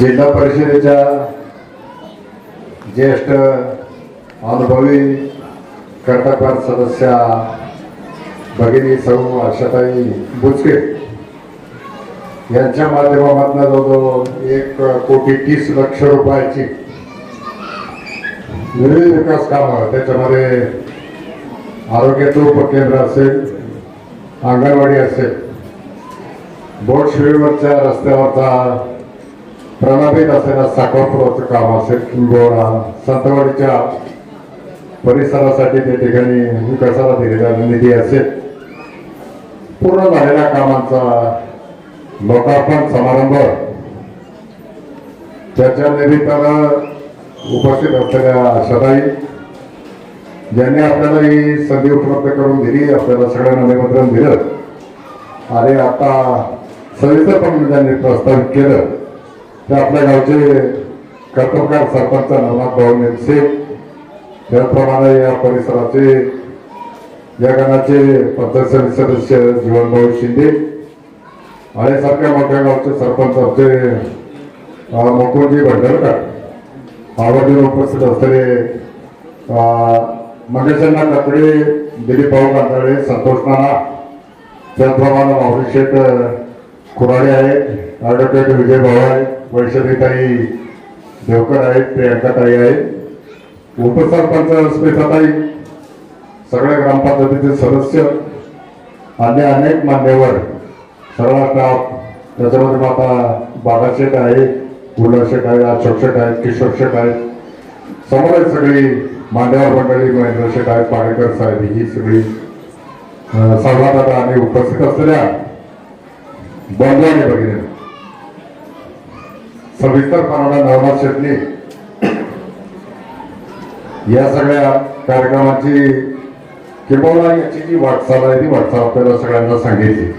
जिल्हा परिषदेच्या ज्येष्ठ अनुभवी कर्तापार सदस्या भगिनी सौ आशाताई बुचके यांच्या माध्यमातून जवळजवळ एक कोटी तीस लक्ष रुपयाची विविध विकास कामं त्याच्यामध्ये आरोग्याचं उपकेंद्र असेल अंगणवाडी असेल बोट शिळीवरच्या रस्त्यावरचा प्रलंबित असलेला साखरपुराचं काम असेल किंबहुना संतवाडीच्या परिसरासाठी त्या ठिकाणी विकासाला दिलेला निधी असेल. पूर्ण झालेल्या कामांचा लोकार्पण समारंभ. त्याच्या निमित्तानं उपस्थित असलेल्या आशाताई ज्यांनी आपल्याला ही संधी उपलब्ध करून दिली आपल्याला सगळ्यांना निमंत्रण दिलं. आणि आता सविस्तरपणे त्यांनी प्रस्तावित केलं. ते आपल्या गावचे कर्तव्यकार सरपंच नवनाथ भाऊ नेमसे त्याचप्रमाणे या परिसराचे या गणाचे पंचायत सदस्य जीवनभाऊ शिंदे आणि सारख्या मोठ्या गावचे सरपंच आमचे मुकुंदजी भंडारकर आवडीने उपस्थित असलेले मंगेशांना कपडे दिलीप भाऊ कांदळे संतोष नाना त्याचप्रमाणे माऊली शेठ कुराडे आहेत ॲडव्होकेट विजय भाऊ आहे वैशालीताई देवकर आहेत प्रियंकाताई आहेत. उपसरपंच स्मिताताई सगळ्या ग्रामपंचायतीचे सदस्य अन्य अनेक मान्यवर सगळा स्टाफ त्याच्यामध्ये मग आता आहे गुलाब आहे अशोकशेठ आहेत किशोर शेठ आहेत. समोर आहेत सगळी मान्यवर मंडळी महेंद्र शेठ आहेत पाडेकर साहेब ही सगळी. संवादात आणि उपस्थित असलेल्या बंधवाने वगैरे सविस्तरपणाने नवनाथ शेटणी या सगळ्या कार्यक्रमाची किंबहुना याची जी वाटचाल आहे ती वाटचाल आपल्याला सगळ्यांना सांगितली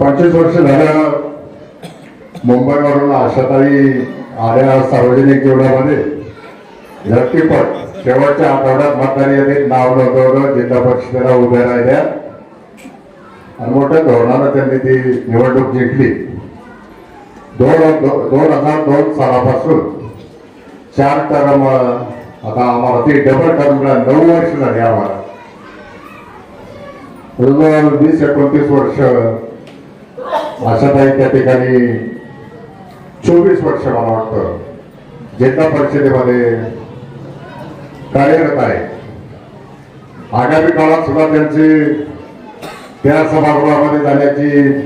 पंचवीस वर्ष झालं मुंबईवरून आशाताई आल्या सार्वजनिक जीवनामध्ये. झटकीपट शेवटच्या आठवड्यात मतदारी यांनी नाव नोंदवलं जिल्हा परिषदेला उभ्या राहिल्या. आणि मोठ्या धोरणानं त्यांनी ती निवडणूक जिंकली. दोन दोन हजार दोन सालापासून चार टर्म आता आम्हाला ती डबल टर्मला नऊ वर्ष झाली आम्हाला. जवळजवळ वीस एकोणतीस वर्ष. आशाताई त्या ठिकाणी चोवीस वर्ष मला वाटतं. जिल्हा परिषदेमध्ये कार्यरत आहे. आगामी काळात सुद्धा त्यांची त्या सभागृहामध्ये जाण्याची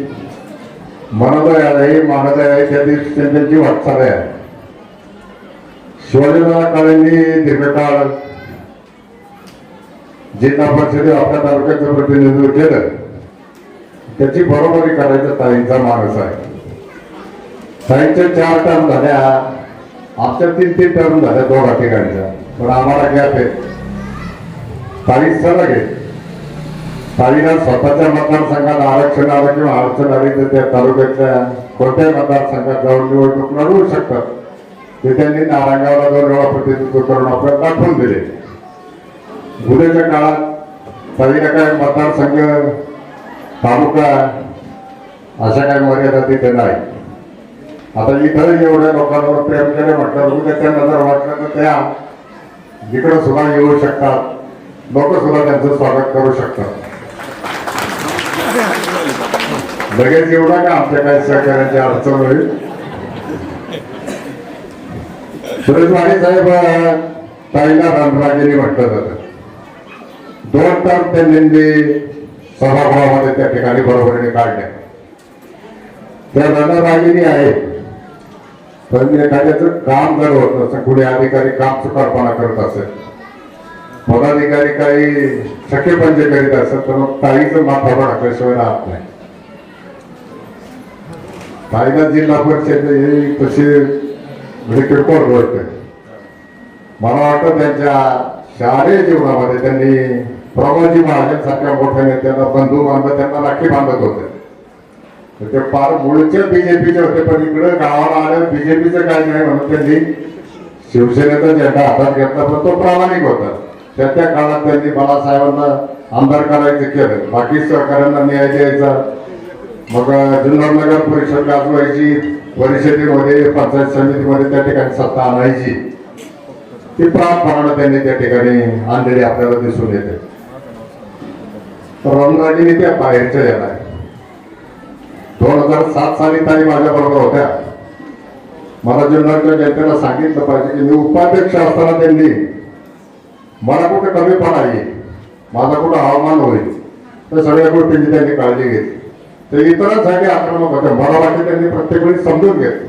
मनोदय आहे मानदय आहे त्या दिवशी त्यांची वाटचाल आहे. शिवाजीराव काळेंनी दीर्घकाळ जिल्हा परिषदेत आपल्या तालुक्याचं प्रतिनिधित्व केलं. त्याची बरोबरी करायचं ताईंचा माणूस आहे. ताईंच्या चार टर्म झाल्या. आमच्या तीन तीन टर्म झाल्या दोघा ठिकाणच्या पण आम्हाला गॅप आहे. ताई सलग आहे. ताईला स्वतःच्या मतदारसंघात आरक्षण आलं किंवा अडचण आली तर त्या तालुक्यातल्या कोणत्याही मतदारसंघात जाऊन निवडणूक लढवू शकतात. ते त्यांनी नारायणगावला दोन वेळा प्रतिनिधित्व करून आपल्याला दाखवून दिले. उद्याच्या काळात ताईला काय मतदारसंघ तालुका अशा काही मर्यादा तिथे नाही. आता इथं एवढ्या लोकांवर प्रेम केले म्हटलं उद्या त्यांना जर वाटलं तर त्या इकडं सुद्धा येऊ शकतात लोक सुद्धा त्यांचं स्वागत करू शकतात. लगेच एवढा का आपल्या काही सहकार्याची अडचण होईल? सुरेशवाणी साहेब ताईला रणरागिरी म्हटलं जातं दोन टर्म त्यांनी सभागृहामध्ये त्या ठिकाणी बरोबरीने काढल्या. त्या रणरागिरी आहेत. पण एखाद्याचं काम जर होत असं कुणी अधिकारी काम चुकारपणा करत असेल पदाधिकारी काही शक्यपंचे करीत असेल तर मग ताईचं माथा भडकल्याशिवाय राहत नाही. ताईला जिल्हा परिषद ही तशी म्हणजे किरकोळ गोष्ट आहे. मला वाटतं त्यांच्या शालेय जीवनामध्ये त्यांनी प्रभाजी महाजनसारख्या मोठ्या नेत्यांना बंधू बांधत त्यांना राखी बांधत होते. ते फार मूळचे बीजेपीचे होते पण इकडे गावाला आले बीजेपीचं काय नाही म्हणून त्यांनी शिवसेनेचा झेंडा हातात घेतला पण तो प्रामाणिक होता. त्या त्या काळात त्यांनी बाळासाहेबांना आमदार करायचं केलं. बाकी सहकाऱ्यांना न्याय द्यायचा. मग जुन्नर नगर परिषद गाजवायची परिषदेमध्ये पंचायत समितीमध्ये त्या ठिकाणी सत्ता आणायची. ती प्राणपणानं त्यांनी त्या ठिकाणी आणलेली आपल्याला दिसून येते. रणरागिनी त्या बाहेरच्या येणार दोन हजार सात साली ताई माझ्या बरोबर होत्या. मला जुन्नरच्या जनतेला सांगितलं पाहिजे की मी उपाध्यक्ष असताना त्यांनी मला कुठे कमीपणा येईल माझा कुठं हवामान होईल? तर सगळ्या गोष्टींची त्यांनी काळजी घेतली. ते इतरांसाठी आक्रमक होते मला वाटते त्यांनी प्रत्येक वेळी समजून घेतलं.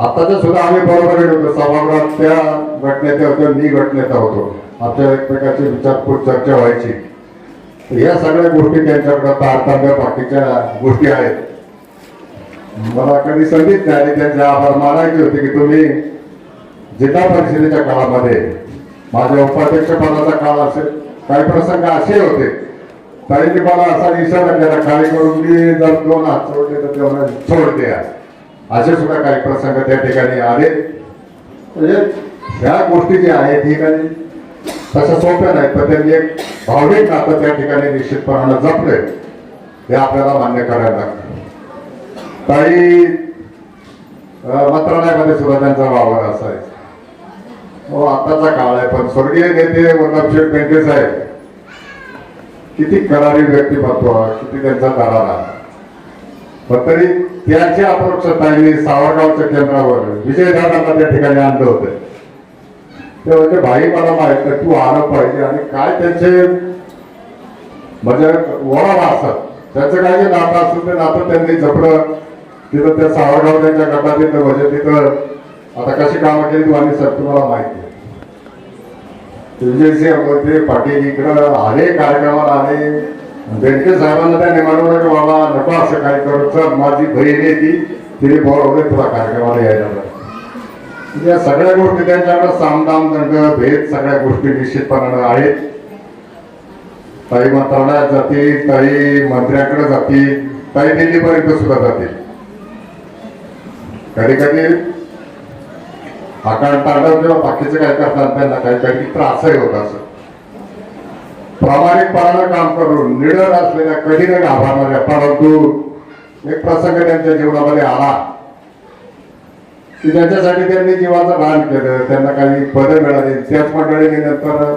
आताच्या सुद्धा आम्ही बरोबर होतो सभागृहात त्या घटनेचा होतो मी घटनेचा होतो. आमच्या एकमेकाची विचारपूर चर्चा व्हायची. या सगळ्या गोष्टी त्यांच्याकडे तारतम्य बाकीच्या गोष्टी आहेत. मला कधी संधीच नाही आणि त्यांचे आभार मानायचे होते की तुम्ही जिल्हा परिषदेच्या काळामध्ये माझ्या उपाध्यक्षपदाचा काळ असेल काही प्रसंग असे होते. तरी मला असा इशारा केला कार्यक्रम करून जर दोन हात सोडले तर तेव्हा सोड द्या असे सुद्धा काही प्रसंग त्या ठिकाणी आले. म्हणजे ह्या गोष्टी ज्या आहेत ठिकाणी तशा सोप्या नाहीत पण त्यांनी एक भावनिक नातं त्या ठिकाणी निश्चितपणानं जपले हे आपल्याला मान्य करायला लागतं. काही मंत्रालयामध्ये सुद्धा त्यांचा वावर असायचा. हो आताचा काळ आहे पण स्वर्गीय नेते वल्लभशेठ बेंके साहेब किती करारी व्यक्तिमत्व किती त्यांचा दरारा पण तरी त्याच्या अप्रोक्षताईने सावरगावच्या केंद्रावर विजयदादांना त्या ठिकाणी आणलं होतं. ते म्हणजे भाई मला माहीत नाही तू आलं पाहिजे आणि काय त्यांचे म्हणजे ओळख असत त्याचं काय जे नातं असेल ते नातं त्यांनी जपलं. तिथं त्या सावरगाव त्यांच्या गटात येतं म्हणजे तिथं आता कशी कामं केली तू आणि सर तुम्हाला माहिती आहे. विजयसिंह पाटील इकडं आले कार्यक्रमाला आले. बेनके साहेबांना त्यांनी म्हणलं की बाबा नको असं काय करू. चल माझी बहीण आहे ती. तिने बोलवले तुला कार्यक्रमाला यायला या सगळ्या गोष्टी त्यांच्याकडे सामदाम दंड भेद सगळ्या गोष्टी निश्चितपणानं आहेत. काही मंत्रालयात जातील काही मंत्र्याकडे जातील काही दिल्लीपर्यंत सुद्धा जातील. कधी कधी आकार तांडव किंवा बाकीचे काय करतात त्यांना काही काही त्रासही होत असत प्रामाणिकपणानं काम करून निडर असलेल्या कधी न घाबरणाऱ्या परंतु एक प्रसंग त्यांच्या जीवनामध्ये आला. की ज्याच्यासाठी त्यांनी जीवाचं दान केलं त्यांना काही पदं मिळाली. त्याच मंडळीने नंतर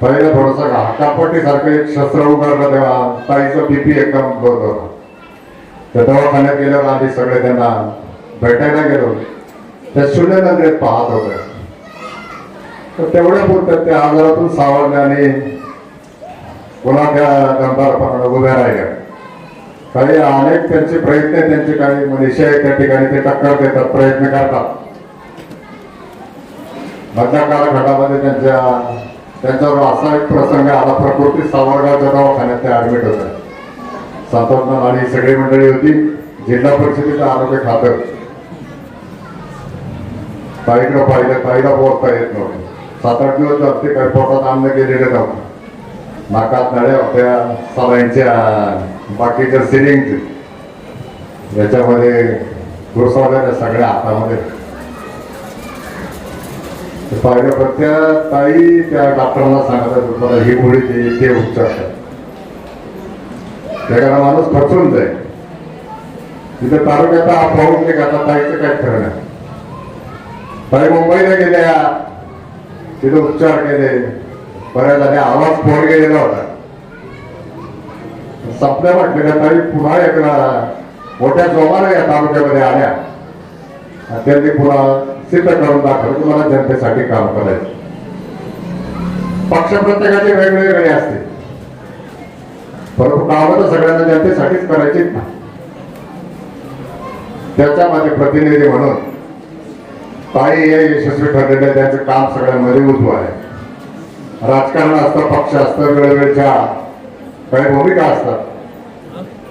पहिलं थोडंसं हाकापट्टीसारखं एक शस्त्र उघडलं तेव्हा ताईचं बीपी एकदम होत होता. त्या दवाखान्यात गेल्यावर आधी सगळे त्यांना भेटायला गेलो. त्या शून्य पाहत होते. तर तेवढ्या पुरतं त्या आजारातून सावरल्या आणि पुन्हा त्या दमदारपणाला उभ्या राहिल्या. काही अनेक त्यांचे प्रयत्न त्यांचे काही मनुष्य त्या ठिकाणी ते टक्कर देतात प्रयत्न करतात. मधल्या कालखंडामध्ये त्यांच्या त्यांच्यावर असा एक प्रसंग आला प्रकृती सावरगावच्या दवाखान्यात ते ऍडमिट होते. संतोषनाथ आणि सगळी मंडळी होती जिल्हा परिषदेचं आरोग्य खातं. ताईकडे पाहिलं ताईला बोलता येत नव्हतं. सात आठ दिवस जाते काही पोटात अन्न गेलेलं नव्हतं. नाकात नळ्या होत्या सलाईंच्या बाकीच्या सिलिंग याच्यामध्ये घुसवल्या सगळ्या हातामध्ये. ते पाहिलं पण त्या ताई त्या डॉक्टरांना सांगतात तुम्हाला ही मुळी ते ते उपचार त्याकडे माणूस खचून जाईल. तिथे तालुक्यात हा पाहून ते आता ताईचं काय खरं नाही. बरे मुंबईला गेल्या तिथे उपचार केले बऱ्याच आणि आवाज फोड गेलेला होता सपन्या म्हटलेल्या तरी पुन्हा एकदा मोठ्या जोमाने या तालुक्यामध्ये आल्या त्यांनी पुन्हा सिद्ध करून दाखवलं तुम्हाला जनतेसाठी काम करायचं पक्ष प्रत्येकाचे वेगवेगळे असते परंतु कामं तर सगळ्यांना जनतेसाठीच करायचीच ना माझे प्रतिनिधी म्हणून ताई हे यशस्वी ठरलेले त्यांचं काम सगळ्यांमध्ये उजवं आहे. राजकारण असतं पक्ष असतं वेळोवेळच्या काही भूमिका असतात.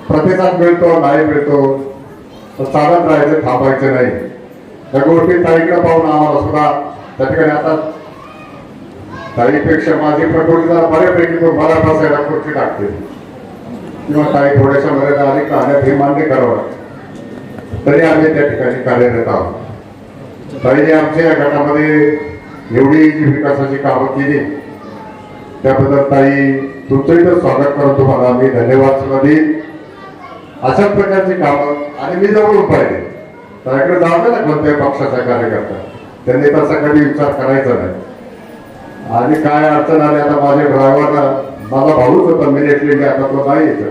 प्रतिसाद मिळतो नाही मिळतो तर चालत राहायचं थांबायचं नाही. त्या गोष्टी ताईकडे पाहून आम्हाला सुद्धा त्या ठिकाणी आता ताईपेक्षा माझी प्रकृती जरा बऱ्यापैकी तो मला बसायला खुर्ची टाकते. किंवा ताई थोड्याशा मर्यादा अधिक राहण्यात हे मान्य करावं. तरी आम्ही त्या ठिकाणी कार्यरत आहोत. ताईने आमच्या या गटामध्ये एवढी जी विकासाची कामं केली त्याबद्दल ताई तुमचंही तर स्वागत करतो तुम्हाला मी धन्यवाद सुद्धा देईन. अशा प्रकारची कामं आणि मी जवळून पाहिजे त्याकडे जाऊ ना कोणत्याही पक्षाचा कार्यकर्ता. त्यांनी तसा कधी विचार करायचा नाही. आणि काय अडचण आली आता माझ्या ड्रायव्हरला मला भाऊच होता मी आता तो नाही येतो.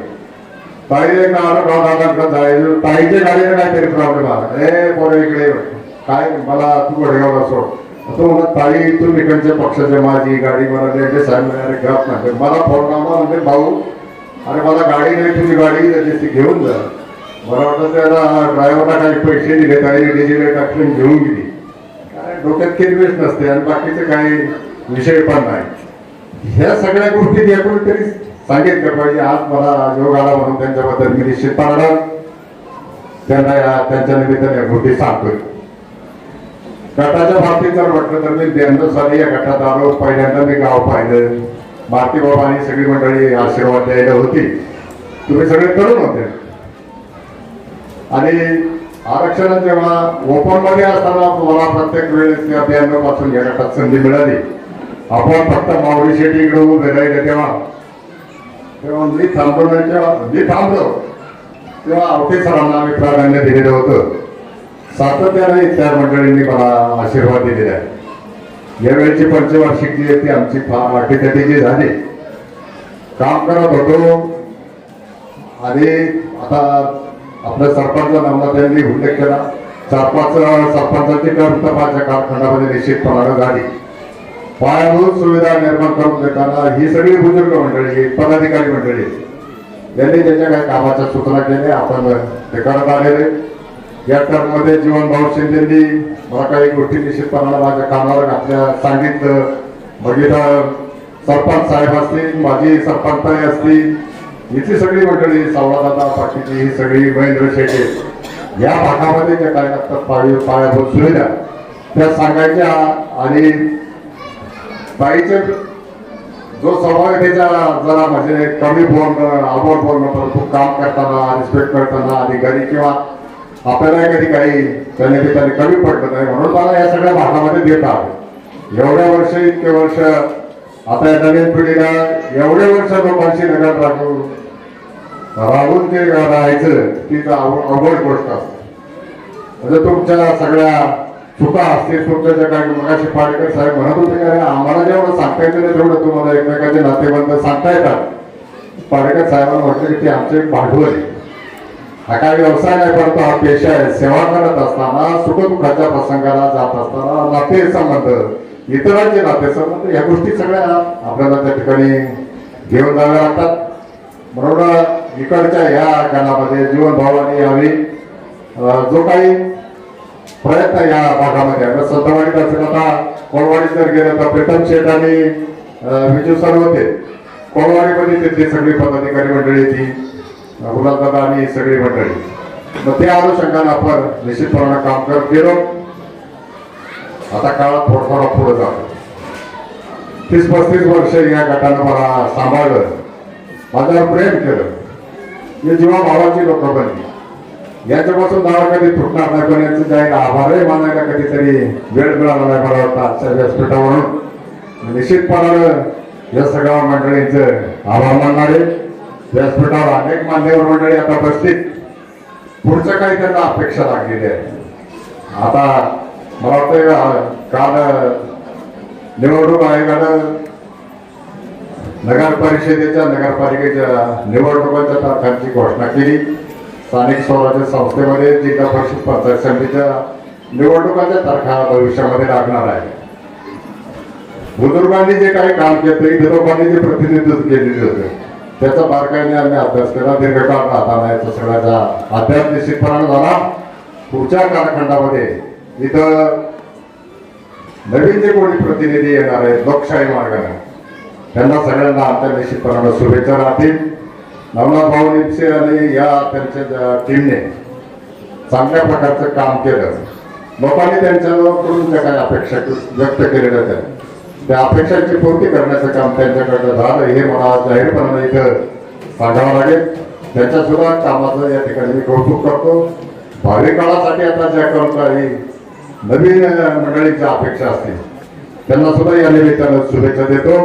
ताई एक आलं दादाकडे जायचं. ताईच्या गाडीला काहीतरी प्रॉब्लेम आला. ए पोरे इकडे काय मला तू वडगावला सोड. तो म्हणत ताई तू इकडच्या पक्षाचे माझी गाडी मला लेटे साहेब घरात नाही मला फोन लावला म्हणजे भाऊ अरे मला गाडी नाही तुझी गाडी त्याची ती घेऊन जा. मला वाटतं त्याला ड्रायव्हरला काही पैसे दिले काही डिझेल टाकून घेऊन गेली. काय डोक्यात किरवेच नसते आणि बाकीचे काही विषय पण नाही. ह्या सगळ्या गोष्टी या तरी सांगितलं पाहिजे. आज मला योग आला म्हणून त्यांच्याबद्दल मी निश्चित पाहणार त्यांना या त्यांच्या निमित्ताने या गोष्टी सांगतोय. गटाच्या बाबतीत जर म्हटलं तर मी देंद्र साली या गटात आलो. पहिल्यांदा मी गाव पाहिलं. बाबा आणि सगळी मंडळी आशीर्वाद द्यायला होती. तुम्ही सगळे तरुण होते. आणि आरक्षण जेव्हा ओपनमध्ये असताना मला प्रत्येक वेळेस त्या ब्याण्णवपासून या गटात संधी मिळाली. आपण फक्त माऊली शेटी इकडे उभे राहिले तेव्हा. तेव्हा मी थांबवण्याच्या मी थांबलो. तेव्हा अवते सरांना आम्ही प्राधान्य दिलेलं होतं. सातत्याने त्या मंडळींनी मला आशीर्वाद दिलेला आहे. यावेळची पंचवार्षिक जी आहे ती आमची फार जी झाली काम करत होतो. आणि आता आपल्या सरपंच नामला त्यांनी उल्लेख केला. चार पाच सरपंचांची कर्म माझ्या निश्चितपणानं झाली. पायाभूत सुविधा निर्माण करून देताना ही सगळी बुजुर्ग मंडळी पदाधिकारी मंडळी यांनी त्याच्या काही कामाच्या सूचना केल्या आपण ते करत आलेले. या टर्ममध्ये जीवनभाऊ शिंदेंनी मला काही गोष्टी निश्चितपणाला माझ्या कामावर घातल्या. सांगितलं. भगिना सरपंच साहेब असतील माझी सरपंचताई असतील इथली सगळी मंडळी सावळादादा पाटील ही सगळी महेंद्र शेटे या भागामध्ये ज्या काय लागतात पाय पायाभूत सुविधा त्या सांगायच्या आणि बाईचे जो स्वभाव आहे त्याच्या जरा म्हणजे कमी बोलणं अबोल बोलणं परंतु काम करताना रिस्पेक्ट करताना अधिकारी किंवा आपल्याला कधी काही त्याने त्याने कमी पडलं नाही म्हणून मला या सगळ्या भागामध्ये देत आहे एवढ्या वर्ष इतके वर्ष आता या नवीन पिढीला एवढे वर्ष लोकांशी नगर राखून राहून जे राहायचं तीच अवघड गोष्ट असते. म्हणजे तुमच्या सगळ्या चुका असतील तुमच्या ज्या काही मगाशी पाडेकर साहेब म्हणत होते का आम्हाला जेवढं सांगता येतं ना तेवढं तुम्हाला एकमेकाचे नातेबंद सांगता येतात. पाडेकर साहेबांना म्हटलं की ते आमचे एक भांडवल आहे. हा काय व्यवसाय नाही परंतु हा पेशा आहे. सेवा करत असताना सुखदुःखाच्या प्रसंगाला जात असताना नाते संबंध इतरांचे नाते संबंध या गोष्टी सगळ्या आपल्याला त्या ठिकाणी घेऊन जाव्या लागतात. म्हणून इकडच्या या गणामध्ये जीवन भावाने यावी. जो काही प्रयत्न या भागामध्ये आहे सत्तावाडीत असेल आता कोळवाडीत जर गेलं तर प्रीतम शेठ आणि विजू सर होते. कोळवाडीमध्ये तिथली सगळी पदाधिकारी मंडळी ती गुलाबदादा आणि सगळी मंडळी. मग त्या अनुषंगाने आपण निश्चितपणानं काम करत गेलो. आता काळात थोडफार पुढे जातो. तीस पस्तीस वर्ष या गटानं मला सांभाळलं. माझ्यावर प्रेम केलं. मी जेव्हा भावाची लोक बनली. याच्यापासून दावा कधी तुटणार नाही पण यांचं जाईल आभारही मानायला कधीतरी वेळ मिळाला नाही मला वाटतं आजच्या व्यासपीठावरून. निश्चितपणानं या सगळ्या मंडळींचं आभार मानणारे. व्यासपीठावर अनेक मान्यवर मंडळी आता बसतील पुढचं काही त्यांना अपेक्षा लागलेली आहे. आता मला वाटतं काल निवडणूक आयोगानं नगर परिषदेच्या नगरपालिकेच्या निवडणुकांच्या तारखांची घोषणा केली. स्थानिक स्वराज्य संस्थेमध्ये जिल्हा परिषद पंचायत समितीच्या निवडणुकांच्या तारखा भविष्यामध्ये लागणार आहे. बुजुर्गांनी जे काही काम केलं इथे लोकांनी जे प्रतिनिधित्व केलेले होते. त्याचा बारकाईने आम्ही अभ्यास केला. दीर्घकाळ राहताना याचा सगळ्याचा अभ्यास निश्चितपणाने झाला. पुढच्या कालखंडामध्ये इथं नवीन जे कोणी प्रतिनिधी येणार आहेत लोकशाही मार्गाने त्यांना सगळ्यांना आमच्या निश्चितपणाने शुभेच्छा राहतील. नवनाथ भाऊ निपसे आणि या त्यांच्या टीमने चांगल्या प्रकारचं काम केलं. लोकांनी त्यांच्याकडून ज्या काही अपेक्षा व्यक्त केलेल्या त्या त्या अपेक्षांची पूर्ती करण्याचं काम त्यांच्याकडनं झालं हे मला जाहीरपणानं इथं सांगावं लागेल. त्यांच्या सुद्धा कामाचं या ठिकाणी मी कौतुक करतो. भावी काळासाठी आता ज्या कर्मचारी नवीन मंडळीच्या अपेक्षा असतील त्यांना सुद्धा या निमित्तानं शुभेच्छा देतो.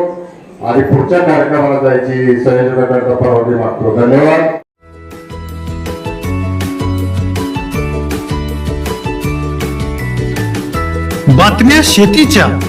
आणि पुढच्या कार्यक्रमाला जायची संयोजनाकरता परवानगी मागतो. धन्यवाद. बातम्या शेतीच्या.